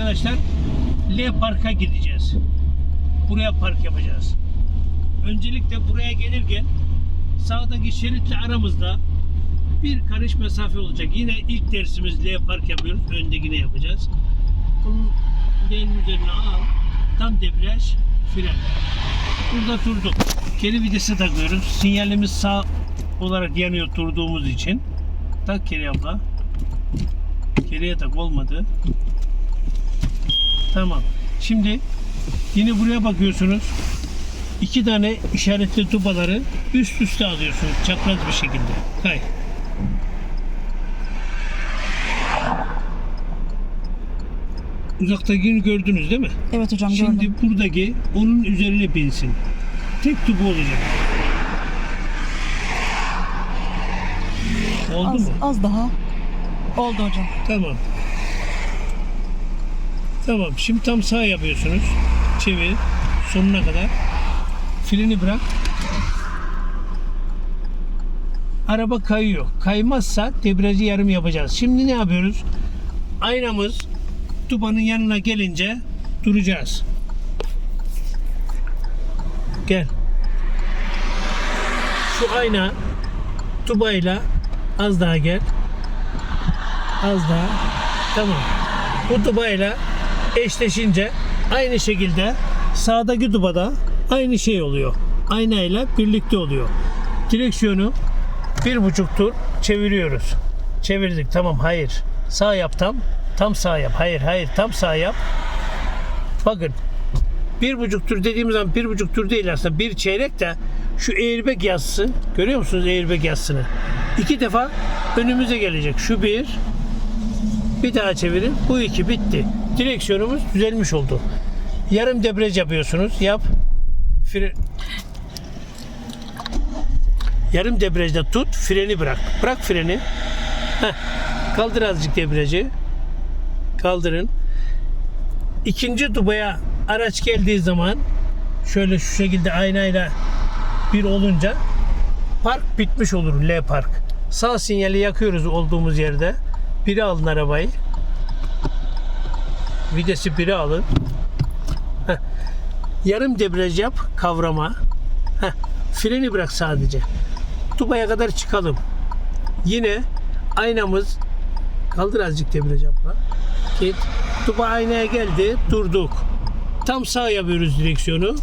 arkadaşlar L Park'a gideceğiz. Buraya park yapacağız. Öncelikle buraya gelirken sağdaki şeritle aramızda bir karış mesafe olacak. Yine ilk dersimiz L Park yapıyoruz. Öndekine yapacağız. Bunun L'nin üzerine al. Tam debriyaj, fren. Burada durduk. Geri vitesi takıyoruz. Sinyalimiz sağ olarak yanıyor durduğumuz için. Tak geri abla. Geriye tak olmadı. Tamam. Şimdi yine buraya bakıyorsunuz. İki tane işaretli tubaları üst üste alıyorsunuz çapraz bir şekilde. Kay. Uzaktakini gördünüz değil mi? Evet hocam Şimdi gördüm. buradaki onun üzerine binsin. Tek tubu olacak. Oldu Az, mu? az daha. Oldu hocam. Tamam. Tamam. Şimdi tam sağ yapıyorsunuz. Çevir. Sonuna kadar. Freni bırak. Araba kayıyor. Kaymazsa debriyajı yarım yapacağız. Şimdi ne yapıyoruz? Aynamız tubanın yanına gelince duracağız. Gel. Şu ayna tubayla az daha gel. Az daha. Tamam. Bu tubayla eşleşince aynı şekilde sağdaki tubada aynı şey oluyor. Aynayla birlikte oluyor. Direksiyonu bir buçuk tur çeviriyoruz. Çevirdik. Tamam. Hayır. Sağ yap tam. Tam sağ yap. Hayır. Hayır. Tam sağ yap. Bakın. Bir buçuk tur dediğimiz zaman bir buçuk tur değil aslında bir çeyrek de şu airbag yazısı görüyor musunuz airbag yazısını? İki defa önümüze gelecek. Şu bir, bir daha çevirin. Bu iki bitti. Direksiyonumuz düzelmiş oldu. Yarım debriyaj yapıyorsunuz. Yap. Fre... Yarım debriyajda tut. Freni bırak. Bırak freni. Heh. Kaldır azıcık debriyajı. Kaldırın. İkinci dubaya araç geldiği zaman şöyle şu şekilde aynayla bir olunca park bitmiş olur L park. Sağ sinyali yakıyoruz olduğumuz yerde. Biri alın arabayı. Vitesi biri alın. Heh. Yarım debriyaj yap kavrama. Heh. Freni bırak sadece. Dubaya kadar çıkalım. Yine aynamız kaldır azıcık debriyaj yapma. Git. Duba aynaya geldi. Durduk. Tam sağ yapıyoruz direksiyonu.